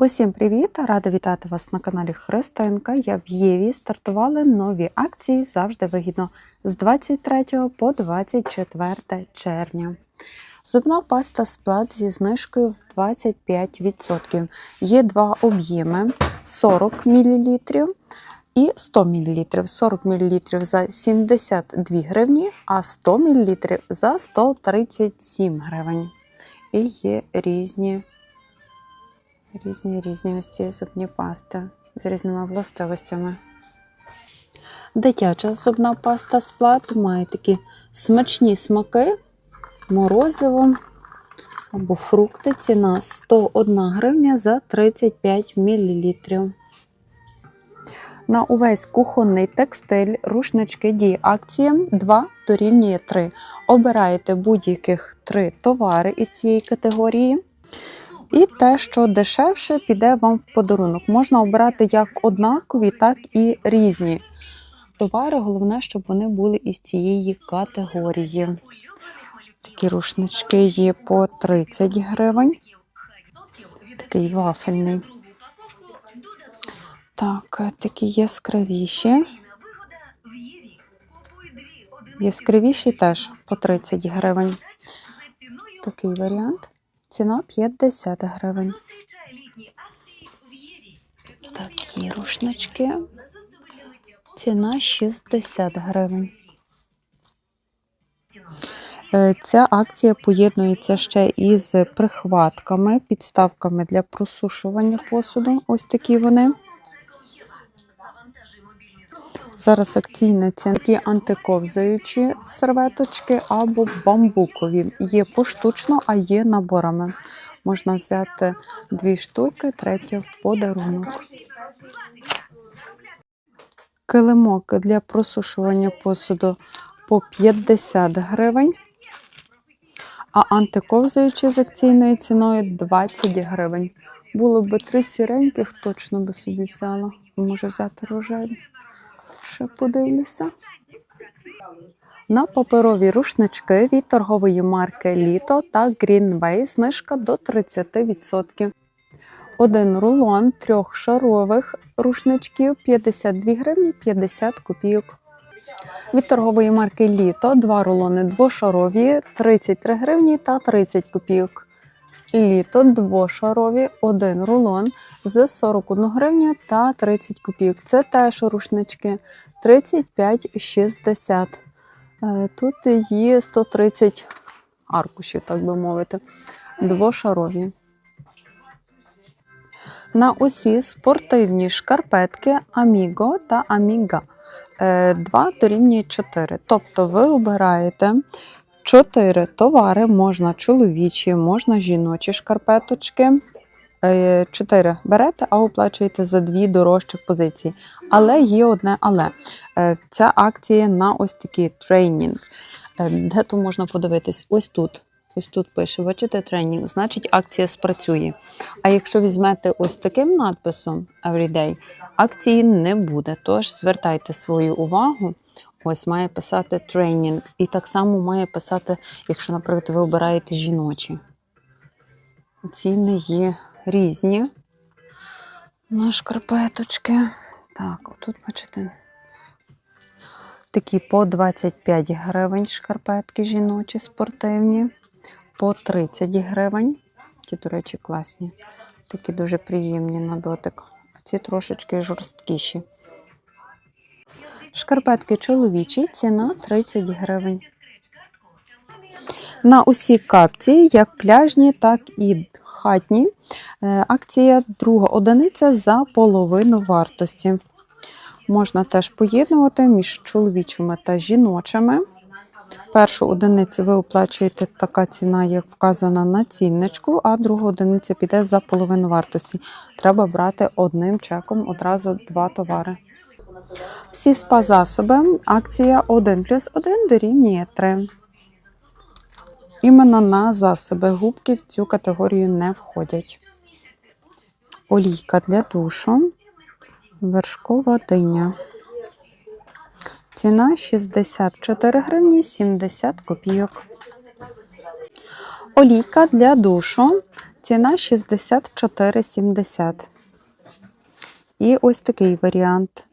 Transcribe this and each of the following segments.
Усім привіт! Рада вітати вас на каналі Христинка. Я в Єві. Стартували нові акції завжди вигідно з 23 по 24 червня. Зубна паста сплат зі знижкою в 25%. Є два об'єми 40 мл і 100 мл. 40 мл за 72 гривні, а 100 мл за 137 гривень. І є різні різні різні ось ці зубні пасти з різними властивостями. Дитяча зубна паста сплат має такі смачні смаки, морозиво або фрукти. Ціна 101 гривня за 35 мл. На увесь кухонний текстиль рушнички діє акція 2 дорівнює 3. Обираєте будь-яких 3 товари із цієї категорії. І те, що дешевше, піде вам в подарунок. Можна обирати як однакові, так і різні товари. Головне, щоб вони були із цієї категорії. Такі рушнички є по 30 гривень. Такий вафельний. Так, такі яскравіші. Яскравіші теж по 30 гривень. Такий варіант. Ціна 50 гривень. Такі рушнички. Ціна 60 гривень. Е, Ця акція поєднується ще із прихватками, підставками для просушування посуду. Ось такі вони. Зараз акційна ціна антиковзаючі серветочки або бамбукові. Є поштучно, а є наборами. Можна взяти дві штуки, третя в подарунок. Килимок для просушування посуду по 50 гривень, а антиковзаючі з акційною ціною 20 гривень. Було б три сіреньких, точно би собі взяла. Може взяти рожеві. Ще подивлюся. На паперові рушнички від торгової марки Літо та Greenway знижка до 30%. Один рулон трьохшарових рушничків 52 гривні 50 копійок. Від торгової марки Літо два рулони двошарові 33 гривні та 30 копійок. Літо двошарові, один рулон з 41 гривня та 30 копійок. Це теж рушнички 35,60. Е, Тут є 130 аркушів, так би мовити, двошарові. На усі спортивні шкарпетки Amigo та Amiga 2 дорівнює 4. Тобто ви обираєте 4 товари, можна чоловічі, можна жіночі шкарпеточки. 4 берете, а оплачуєте за дві дорожчих позиції. Але є одне але. Е, Ця акція на ось такий тренінг. Е, Де то можна подивитись? Ось тут. Ось тут пише, бачите, тренінг, значить акція спрацює. А якщо візьмете ось таким надписом Everyday, акції не буде. Тож звертайте свою увагу. Ось має писати тренінг. І так само має писати, якщо, наприклад, ви обираєте жіночі. Ціни є різні на шкарпеточки. Так, отут, бачите, такі по 25 гривень шкарпетки жіночі спортивні, по 30 гривень. Ті, до речі, класні. Такі дуже приємні на дотик. А ці трошечки жорсткіші. Шкарпетки чоловічі, ціна 30 гривень. На усі капці, як пляжні, так і хатні. Е, Акція друга одиниця за половину вартості. Можна теж поєднувати між чоловічими та жіночими. Першу одиницю ви оплачуєте така ціна, як вказана на цінничку, а другу одиниця піде за половину вартості. Треба брати одним чеком одразу два товари. Всі спа-засоби, акція 1 плюс 1 дорівнює 3. Іменно на засоби губки в цю категорію не входять. Олійка для душу, вершкова диня. Ціна 64 гривні 70 копійок. Олійка для душу Ціна 64,70. І ось такий варіант.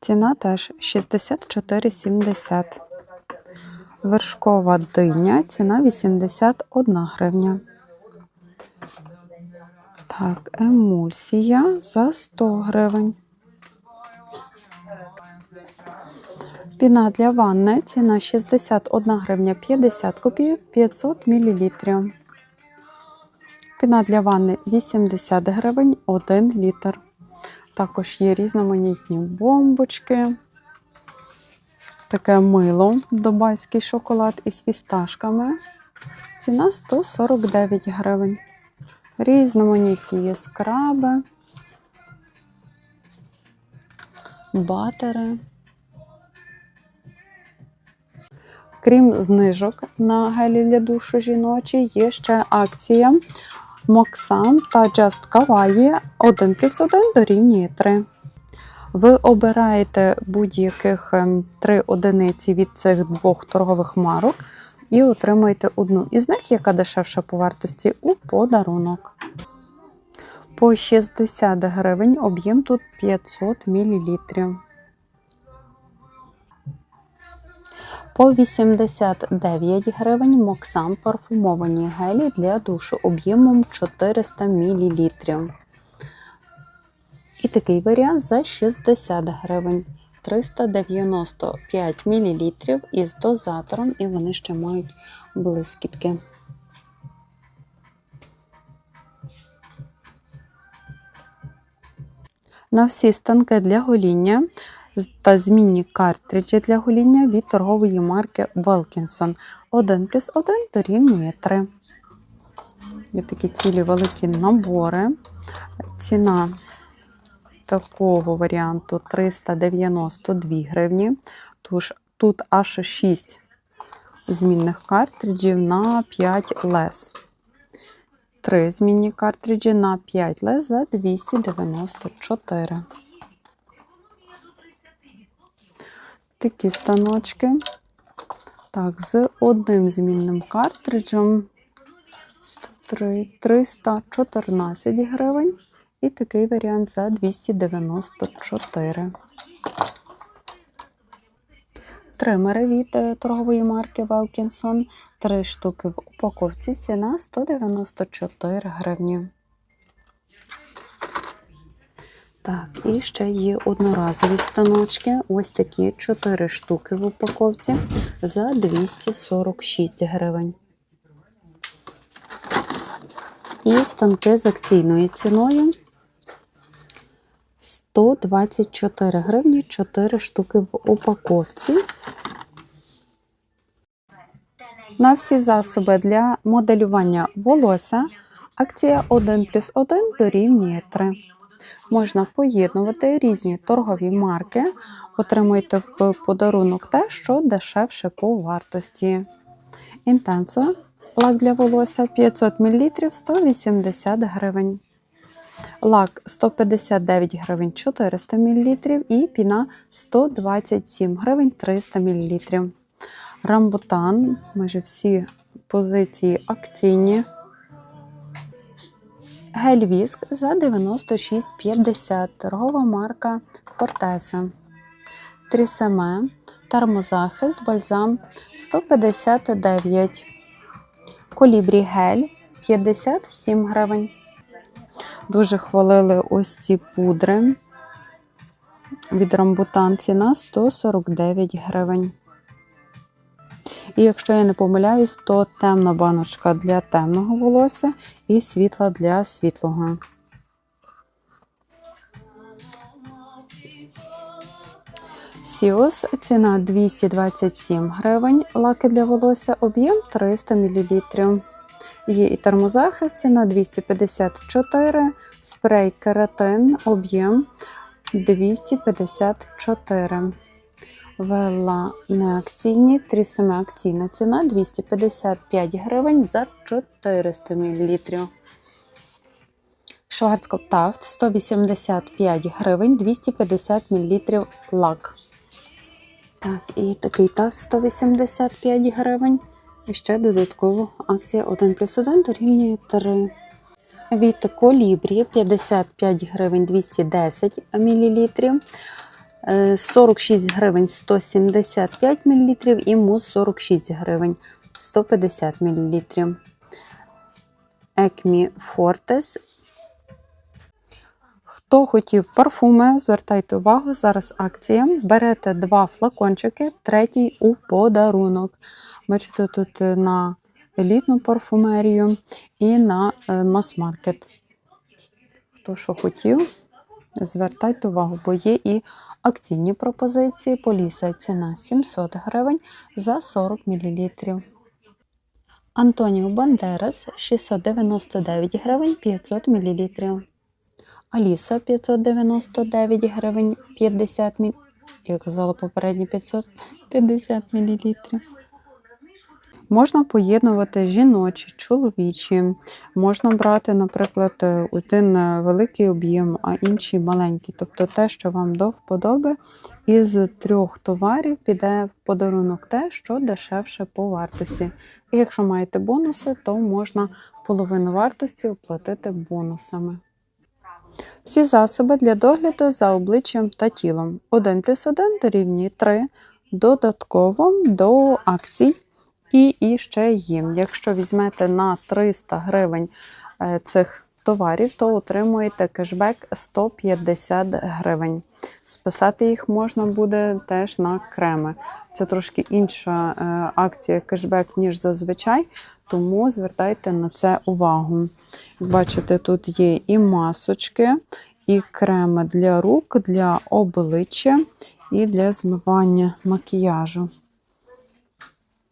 Ціна теж 64,70. Вершкова диня, ціна 81 гривня. Так, емульсія за 100 гривень. Піна для ванни, ціна 61 гривня 50 копійок 500 мл. Піна для ванни 80 гривень 1 літр. Також є різноманітні бомбочки. Таке мило, дубайський шоколад із фісташками. Ціна 149 гривень. Різноманітні є скраби, батери. Крім знижок на гелі для душу жіночі, є ще акція Моксам та Just Kawaii 1 плюс 1 дорівнює 3. Ви обираєте будь-яких ем, три одиниці від цих двох торгових марок і отримаєте одну із них, яка дешевша по вартості, у подарунок. По 60 гривень об'єм тут 500 мл. По 89 гривень Моксам парфумовані гелі для душу об'ємом 400 мл. І такий варіант за 60 гривень. 395 мл із дозатором, і вони ще мають блискітки. На всі станки для гоління та змінні картриджі для гоління від торгової марки Wilkinson. 1 плюс 1 дорівнює 3. Є такі цілі великі набори. Ціна такого варіанту 392 гривні. Тож тут аж 6 змінних картриджів на 5 лес. 3 змінні картриджі на 5 лес за 294. Такі станочки. Так, з одним змінним картриджем 103, 314 гривень. І такий варіант за 294. Тримери від е, торгової марки Велкінсон. Три штуки в упаковці. Ціна 194 гривні. Так, і ще є одноразові станочки. Ось такі 4 штуки в упаковці за 246 гривень. І станки з акційною ціною 124 гривні 4 штуки в упаковці. На всі засоби для моделювання волосся акція 1 плюс 1 дорівнює 3. Можна поєднувати різні торгові марки, отримуйте в подарунок те, що дешевше по вартості. Інтенсо лак для волосся 500 мл 180 гривень. Лак 159 гривень 400 мл і піна 127 гривень 300 мл. Рамбутан, майже всі позиції акційні. Гель-віск за 96,50. Торгова марка Фортеса. Трісеме, термозахист, бальзам 159. Колібрі гель 57 гривень. Дуже хвалили ось ці пудри. Від рамбутан ціна 149 гривень. І якщо я не помиляюсь, то темна баночка для темного волосся і світла для світлого. Сіос ціна 227 гривень, лаки для волосся, об'єм 300 мл. Є і термозахист, ціна 254, спрей кератин, об'єм 254. Вела неакційні, трісами акційна ціна 255 гривень за 400 мл. Шварцкоп Тафт 185 гривень 250 мл лак. Так, і такий тафт 185 гривень. І ще додатково акція 1 плюс 1 дорівнює 3. Від колібрі 55 гривень 210 мл, 46 гривень 175 мл і мус 46 гривень 150 мл. Екмі Фортес. Хто хотів парфуми, звертайте увагу, зараз акція. Берете два флакончики, третій у подарунок. Бачите, тут е, на елітну парфумерію і на е, мас-маркет. Хто що хотів, звертайте увагу, бо є і акційні пропозиції. Поліса ціна 700 гривень за 40 мл. Антоніо Бандерас 699 гривень 500 мл. Аліса 599 гривень 50 мл. Я казала попередні 550 мл. Можна поєднувати жіночі, чоловічі. Можна брати, наприклад, один великий об'єм, а інший маленький. Тобто те, що вам до вподоби, із трьох товарів піде в подарунок те, що дешевше по вартості. І якщо маєте бонуси, то можна половину вартості оплатити бонусами. Всі засоби для догляду за обличчям та тілом. 1 плюс 1 дорівнює 3. Додатково до акцій. І, і ще їм. Якщо візьмете на 300 гривень е, цих товарів, то отримуєте кешбек 150 гривень. Списати їх можна буде теж на креми. Це трошки інша е, акція кешбек, ніж зазвичай, тому звертайте на це увагу. Бачите, тут є і масочки, і креми для рук, для обличчя і для змивання макіяжу.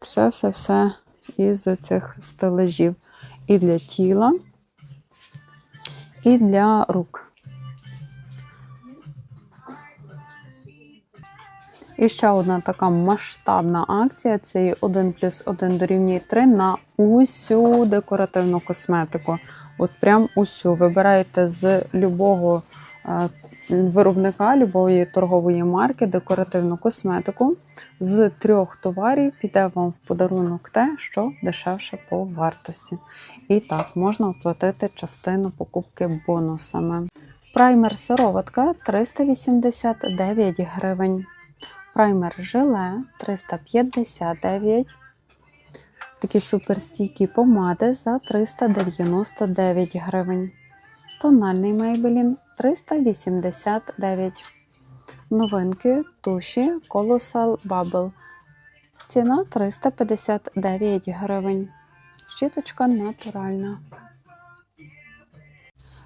Все-все-все із цих стележів. І для тіла, і для рук. І ще одна така масштабна акція це 1 плюс 1 дорівнює 3 на усю декоративну косметику. От прям усю. Вибираєте з любого е, виробника, любої торгової марки, декоративну косметику. З трьох товарів піде вам в подарунок те, що дешевше по вартості. І так, можна оплатити частину покупки бонусами. Праймер сироватка 389 гривень. Праймер желе 359. Такі суперстійкі помади за 399 гривень. Тональний Maybelline 389. Новинки туші Colossal Bubble. Ціна 359 гривень. Щіточка натуральна.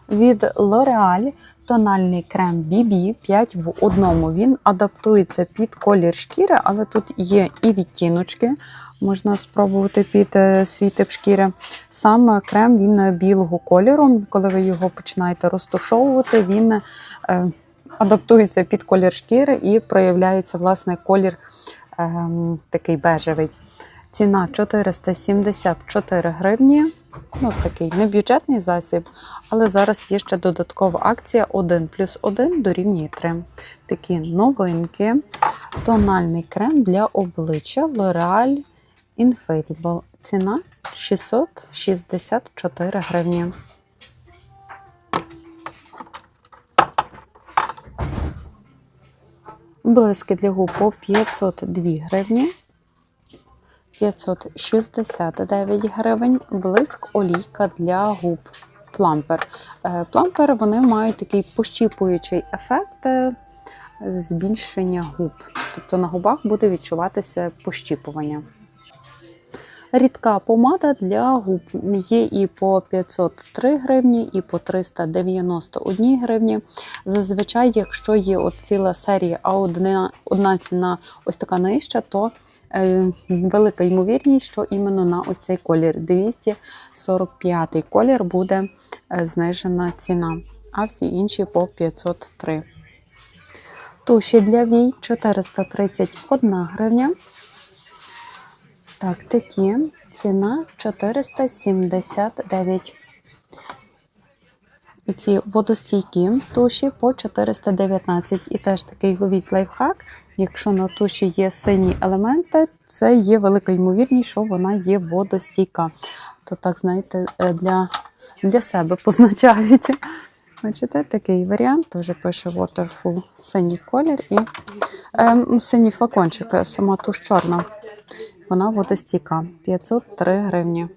Від L'Oreal тональний крем BB 5 в одному. Він адаптується під колір шкіри, але тут є і відтіночки. Можна спробувати під свій шкіри. Сам крем він білого кольору. Коли ви його починаєте розтушовувати, він е, адаптується під колір шкіри і проявляється власне колір е, такий бежевий. Ціна 474 гривні. Ну, такий небюджетний засіб, але зараз є ще додаткова акція 1 плюс 1 дорівнює 3. Такі новинки. Тональний крем для обличчя L'Oreal Infallible. Ціна 664 гривні. Блиски для губ по 502 гривні. 569 гривень. Блиск олійка для губ. Плампер. Е, Плампер вони мають такий пощіпуючий ефект е, збільшення губ. Тобто на губах буде відчуватися пощіпування. Рідка помада для губ є і по 503 гривні, і по 391 гривні. Зазвичай, якщо є от ціла серія, а одна, одна ціна ось така нижча, то е, велика ймовірність, що іменно на ось цей колір 245 колір буде е, знижена ціна, а всі інші по 503. Туші для вій 431 гривня. Так, такі. Ціна 479. І ці водостійкі туші по 419. І теж такий ловіть лайфхак. Якщо на туші є сині елементи, це є велика ймовірність, що вона є водостійка. То так, знаєте, для для себе позначають. Бачите, такий варіант теж пише Waterful синій колір і ем, синій флакончик, сама туш чорна. Вона водостійка 503 гривні.